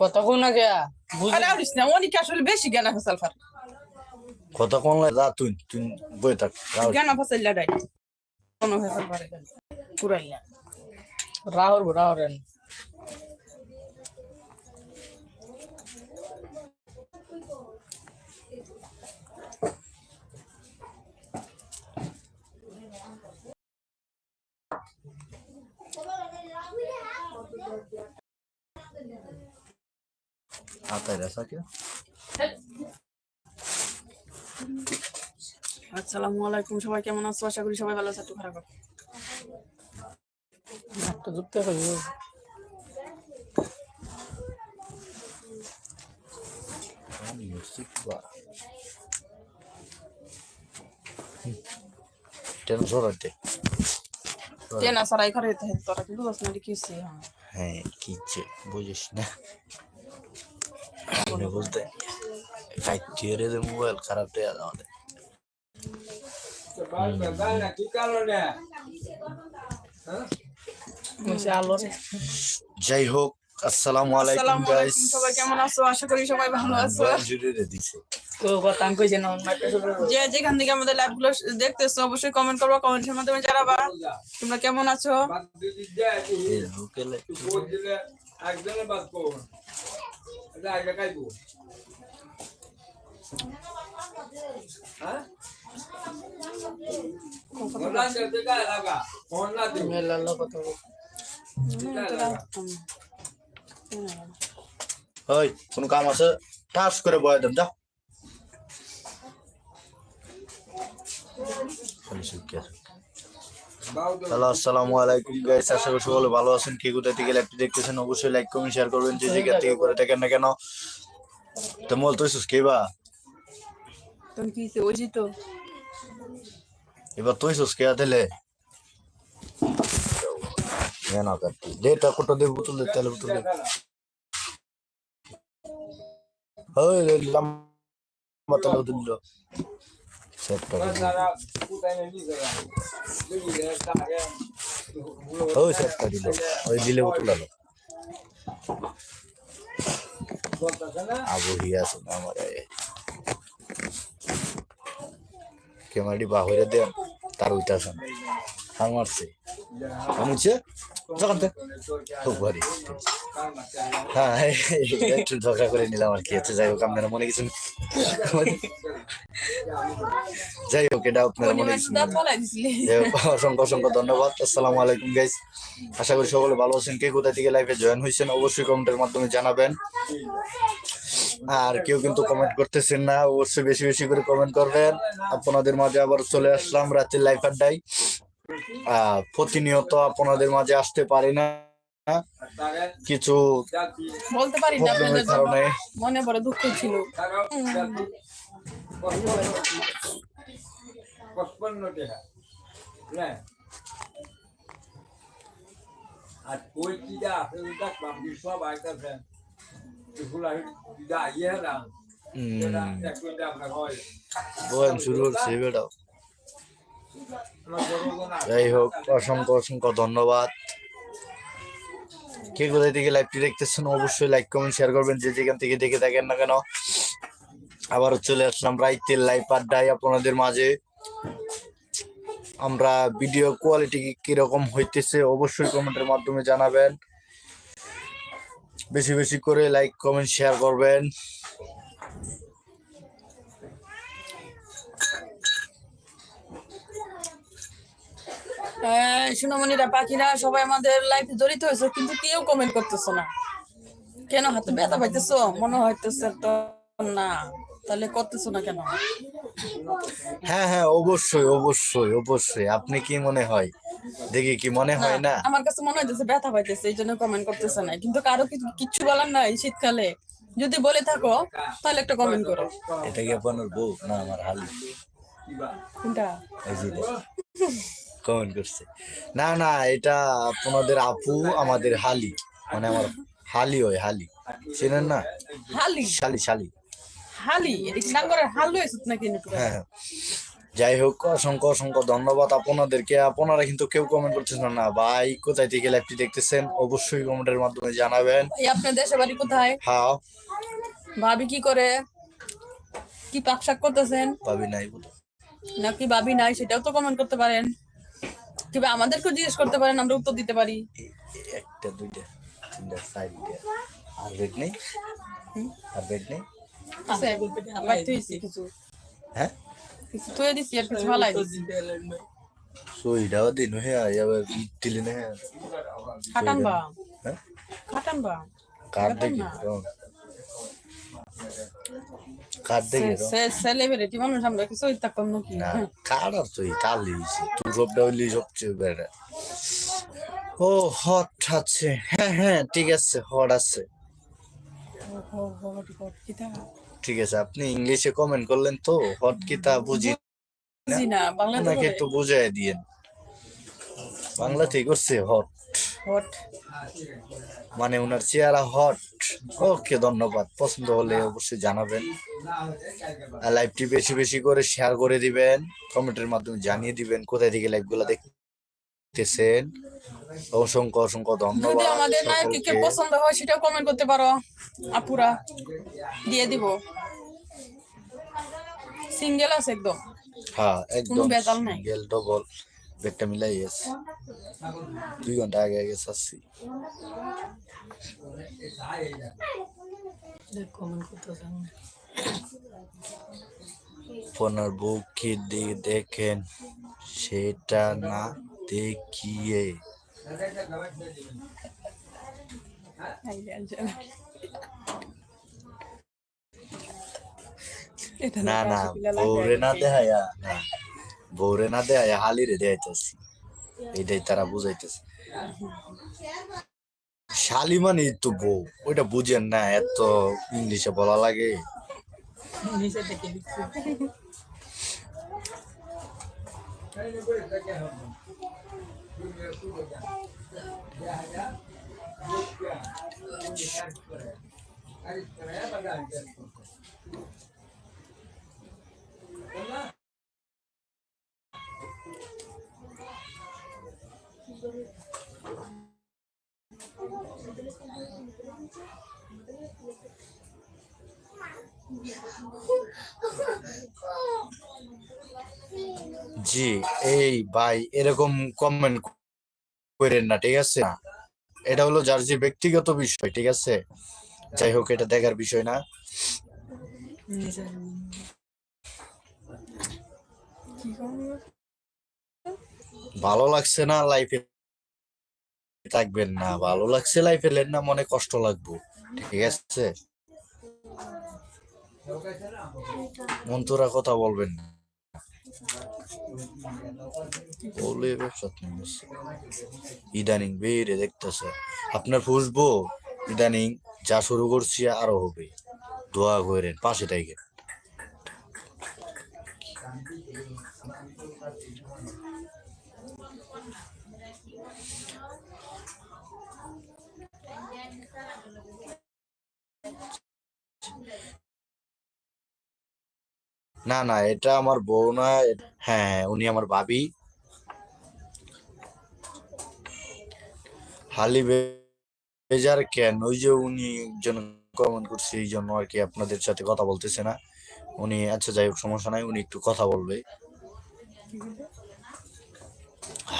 কতক্ষণ আগে? বুঝলি আরে আউরিস না অনেক আসলে বেশি জ্ঞান ফসল ফার কত কোন যা তুই তুই বই থাক রাও। জ্ঞান ফসল লাগাই। কোন ফসল পারে পুরাইলা রাহুল রাহুল। হাতায় রেসা কে আসসালামু আলাইকুম সবাই কেমন আছো? আশা করি সবাই ভালো আছো একটু খারাপ একটা যুক্ত করবি মিউজিক বা টেন সরাতে তেনা সারাই করে তো তোরা কি বুঝছ না কি হ্যাঁ। হ্যাঁ বুঝিস না। মনে বলতে যে মোবাইল খারাপ হয়ে যাবে আমাদের যাই হোক আসসালামু আলাইকুম গাইস সবাই কেমন আছো আশা করি সবাই ভালো আছো যে যেখান থেকে আমাদের লাইভগুলো দেখতেছো অবশ্যই কমেন্ট করব কমেন্টের মাধ্যমে জানাবা তোমরা কেমন আছো আগে খাইবো? হ্যাঁ? কথা বল। ওই কোন কাম আছে? টাস করে বয় দেন যা। শুকিয়ে। হ্যালো আসসালামু আলাইকুম গাইস আশা করি সকলে ভালো আছেন। কে কোথা থেকে লাইভটি দেখতেছেন অবশ্যই লাইক কমেন্ট শেয়ার করবেন। যে জায়গা থেকে করে থাকেন না কেন। তো মল তুই সুস্কে বা? তুমি কি ওই তো এবার তুই সুস্কে দিলে না কাটি ডেটা কোটো দে বুতল দে তেল বুতল দে। ওই লম্বা তেল বুতল দে সেট করে দে। তারা কোথায় নিয়ে গেলাম দেখি রে তাকে ওই সেট করে দিল ওই দিলে বুতল আলো বলতাছে না আমার ক্যামেরাটি বাহিরে দেন তার উইতাছেন হার মারছে। আমুছে যখন তো। খুব ভারী হ্যাঁ একটু ঝগড়া করে নিলাম আর কি। হচ্ছে যাই হোক আপনারা মনে কিছু যাই হোক এটা আপনারা মনে কিছু অসংখ্য অসংখ্য ধন্যবাদ। আসসালামু আলাইকুম গাইস আশা করি সকলে ভালো আছেন। কে কোথা থেকে লাইভে জয়েন হয়েছেন অবশ্যই কমেন্টের মাধ্যমে জানাবেন। আর কেউ কিন্তু কমেন্ট করতেছেন না অবশ্যই বেশি বেশি করে কমেন্ট করবেন। আপনাদের মাঝে আবার চলে আসলাম রাতের লাইফ আড্ডায়। প্রতিনিয়ত আপনাদের মাঝে আসতে পারি না। কিছু বলতে পারি না আপনাদের কারণে। মনে বড় দুঃখ ছিল। আর কিটা আছে ওইটা বামদি সব আইতাছে এগুলা ইয়ে না এটা হয় শুরু করছে বেটাও যাই হোক অসংখ্য অসংখ্য ধন্যবাদ। কে কোথায় থেকে লাইভটি দেখতেছেন অবশ্যই লাইক কমেন্ট শেয়ার করবেন। যে যেখান থেকে দেখে থাকেন না কেন, আবারও চলে আসলাম রাইতের লাইভ আড্ডায় আপনাদের মাঝে। আমরা ভিডিও কোয়ালিটি কীরকম হইতেছে অবশ্যই কমেন্টের মাধ্যমে জানাবেন। বেশি বেশি করে লাইক কমেন্ট শেয়ার করবেন। সুনমনিরা পাখিরা সবাই আমাদের লাইফে জড়িত হয়েছে কিন্তু কেউ কমেন্ট করতেছো না। কেন হাতে ব্যথা পাইতেছো? মনে হইতেছে তো না। তাহলে করতেছো না কেন? হ্যাঁ হ্যাঁ অবশ্যই অবশ্যই অবশ্যই। আপনি কি মনে হয়? দেখি কি মনে হয় না? আমার কাছে মনে হইতেছে ব্যথা পাইতেছে এই জন্য কমেন্ট করতেছে না। কিন্তু কারও কিছু- বলার নাই শীতকালে। যদি বলে থাকো তাহলে একটা কমেন্ট করো। এটা কি আপনার বউ? না আমার হালি। কোনটা? এই যে কমেন্ট করছে। না না এটা আপনাদের আপু আমাদের হালি। মানে আমার হালি হয় হালি। চেনেন না? হালি? শালি শালি। হালি? হাল নাকি হ্যাঁ যাই হোক অসংখ্য অসংখ্য ধন্যবাদ আপনাদেরকে। আপনারা কিন্তু কেউ কমেন্ট করতেছেন না। ভাই কোথায় থেকে লাইভটি দেখতেছেন? অবশ্যই কমেন্টের মাধ্যমে জানাবেন। আপনার দেশের বাড়ি কোথায়? হ্যাঁ। ভাবি কি করে? কি পাক শাক করতেছেন? ভাবি নাই। নাকি ভাবি নাই সেটাও তো কমেন্ট করতে পারেন। কিংবা আমাদেরকেও জিজ্ঞেস করতে পারেন আমরা উত্তর দিতে পারি। একটা দুইটা তিনটা চারটা আর বেড নেই? আর বেড নেই? হ্যাঁ? কিছু তুই দিছি আর কিছু দিছি। সইটাও দিন হ্যাঁ আবার দিলি না হ্যাঁ। খাটান বা হ্যাঁ? খাটান বা কার দেখি কার দেখি সেলিব্রিটি মানুষ আমরা কিছু থাকতাম নাকি? না কার আর তুই? কালি তুই সবটা হইলি সবচেয়ে বেড়া ও হট আছে। হ্যাঁ হ্যাঁ ঠিক আছে হট আছে। ঠিক আছে আপনি ইংলিশে কমেন্ট করলেন তো হট কি তা বুঝি না ওনাকে একটু বুঝাই দিয়েন। বাংলাতেই করছে হট হট মানে ওনার চেহারা হট ওকে ধন্যবাদ। পছন্দ হলে অবশ্যই জানাবেন। লাইভটি বেশি বেশি করে শেয়ার করে দিবেন। কমেন্টের মাধ্যমে জানিয়ে দিবেন কোথায় থেকে লাইভগুলো দেখতেছেন। অসংখ্য অসংখ্য যদি ধন্যবাদ আমাদের। পছন্দ হয় সেটাও কমেন্ট করতে পারো আপুরা। দিয়ে দিব। সিঙ্গেল আছে একদম। হ্যাঁ একদম ডবল বেডটা মিলাই গেছে দুই ঘণ্টা আগে আগে করতেছেন ফোনের বুক কি দেখেন সেটা না দেখিয়ে না না না দেখায়া না বৌরে না দেখায়া হালিরে দেখাইতেছি এটাই তারা বুঝাইতেছে শালি মানে তো বউ ওইটা বুঝেন না এত ইংলিশে বলা লাগে জি, এই ভাই, এরকম কমেন্ট করেন না, ঠিক আছে? এটা হলো যার যে ব্যক্তিগত বিষয়, ঠিক আছে? যাই হোক, এটা দেখার বিষয় না। ভালো লাগছে না লাইফে থাকবেন না, ভালো লাগছে লাইফে লেন না মনে কষ্ট লাগবো, ঠিক আছে? মন্তরা কথা বলবেন না। বলে ইদানিং বেড়ে দেখতেছে, আপনার ফুসবো ইদানিং যা শুরু করছি আরও হবে। দোয়া করেন, পাশে থেকে না না, এটা আমার বউ না হ্যাঁ উনি আমার ভাবি। হালি বেজার কেন? ওই যে উনি একজন কমেন্ট করছে, এই জন্য আর কি আপনাদের সাথে কথা বলতেছে না। উনি আচ্ছা যাই হোক, সমস্যা নাই, উনি একটু কথা বলবে।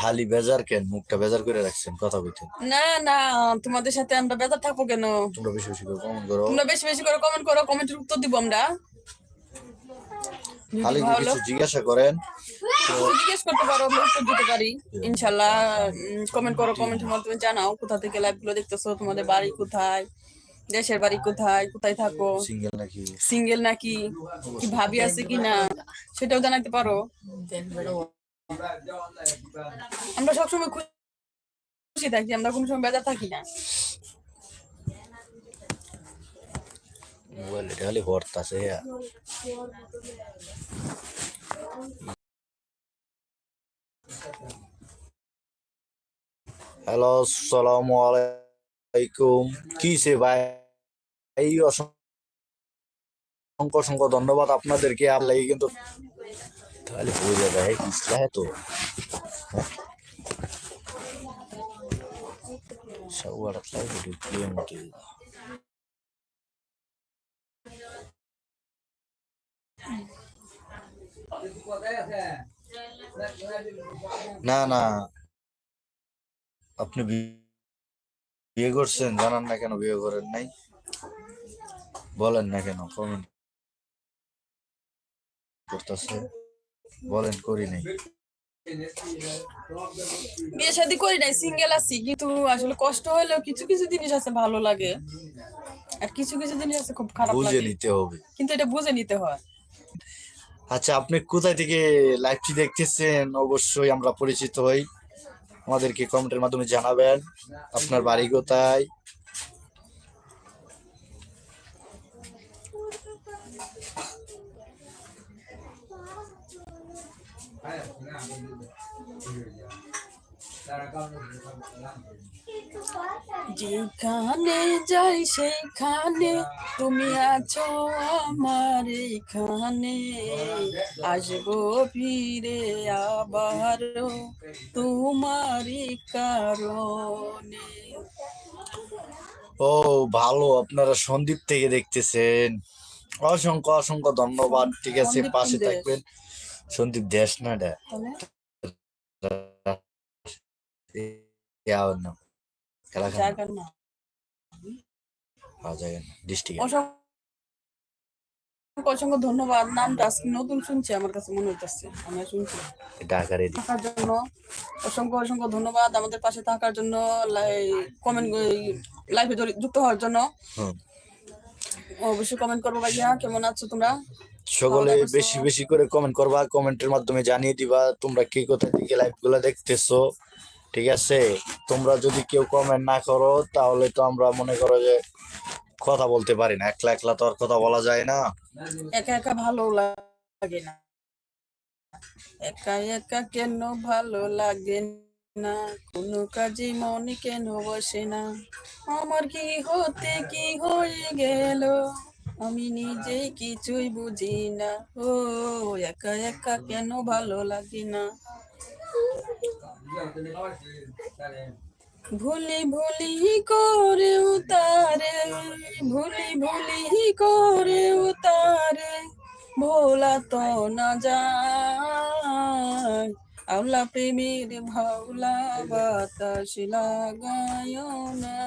হালি বেজার কেন? মুখটা বেজার করে রাখছেন কথা বলতে না না তোমাদের সাথে আমরা বেজার থাকব কেন? তোমরা বেশি বেশি করে কমেন্ট করো। তোমরা বেশি বেশি করে কমেন্ট করো কমেন্টের উত্তর দিব আমরা। ভালো কিছু জিজ্ঞাসা করেন জিজ্ঞেস করতে পারো আমরা উত্তর দিতে পারি। ইনশাল্লাহ কমেন্ট করো কমেন্টের মাধ্যমে জানাও কোথা থেকে লাইভগুলো দেখতেছো তোমাদের বাড়ি কোথায় দেশের বাড়ি কোথায় কোথায় থাকো? সিঙ্গেল নাকি? সিঙ্গেল নাকি? কি ভাবি আছে কি না সেটাও জানাতে পারো। আমরা সবসময় খুশি থাকি, আমরা কোনো সময় বেজার থাকি না। মোবাইল এটা খালি হ্যাঁ। হ্যালো আসসালামু আলাইকুম। কি সে ভাই? এই অসংখ্য অসংখ্য ধন্যবাদ আপনাদেরকে। আপনাকে কিন্তু তাহলে হয়ে যাবে হ্যাঁ কিসলা হ্যাঁ তো সবার লাইভ প্লে মোটে না না। আপনি বিয়ে করছেন, জানান না কেন বিয়ে করেন নাই? বলেন না কেন কমেন্ট করতেছে। বলেন করি নাই। বিয়ে শাদি করি নাই সিঙ্গেল আছি কিন্তু আসলে কষ্ট হলেও কিছু কিছু জিনিস আছে ভালো লাগে। আর কিছু কিছু জিনিস আছে খুব খারাপ বুঝে নিতে হবে। কিন্তু এটা বুঝে নিতে হয়। আচ্ছা আপনি কোথায় থেকে লাইভটি দেখতেছেন? অবশ্যই আমরা পরিচিত হই। আমাদেরকে কমেন্টের মাধ্যমে জানাবেন। আপনার বাড়ি কোথায়? যেখানে যাই সেইখানে তুমি আছো আমার এখানে। আসব ফিরে আবার তোমারই কারণে। ও ভালো আপনারা সন্দীপ থেকে দেখতেছেন। অসংখ্য অসংখ্য ধন্যবাদ। ঠিক আছে পাশে থাকবেন। সন্দীপ দেশ না এটা খেলাখানা ডিস্ট্রিক্ট অসংখ্য অসংখ্য ধন্যবাদ। নামটা আজকে নতুন শুনছি আমার কাছে মনে হইতেছে। আমরা শুনছি। থাকার জন্য অসংখ্য অসংখ্য ধন্যবাদ। আমাদের পাশে থাকার জন্য কমেন্ট লাইভে যুক্ত হওয়ার জন্য। অবশ্যই কমেন্ট করব ভাইয়া। কেমন আছো তোমরা? সকলে বেশি বেশি করে কমেন্ট করবা কমেন্টের মাধ্যমে জানিয়ে দিবা তোমরা কে কোথা থেকে লাইভগুলা দেখতেছো ঠিক আছে? তোমরা যদি কেউ কমেন্ট না করো তাহলে তো আমরা মনে করো যে কথা বলতে পারি না। একলা একলা তো আর কথা বলা যায় না। একা একা ভালো লাগে না। একা একা কেন ভালো লাগে না? কোনো কাজে মনে কেন বসে না? আমার কি হতে কি হয়ে গেল? আমি নিজেই কিছুই বুঝি না। ও, একা একা কেন ভালো লাগে না? ভুলি ভুলি করে উতারে ভুলি ভুলি করে উতারে ভোলা তো না যায়। আওলা প্রেমের ভাওলা বাতাস লাগায় না।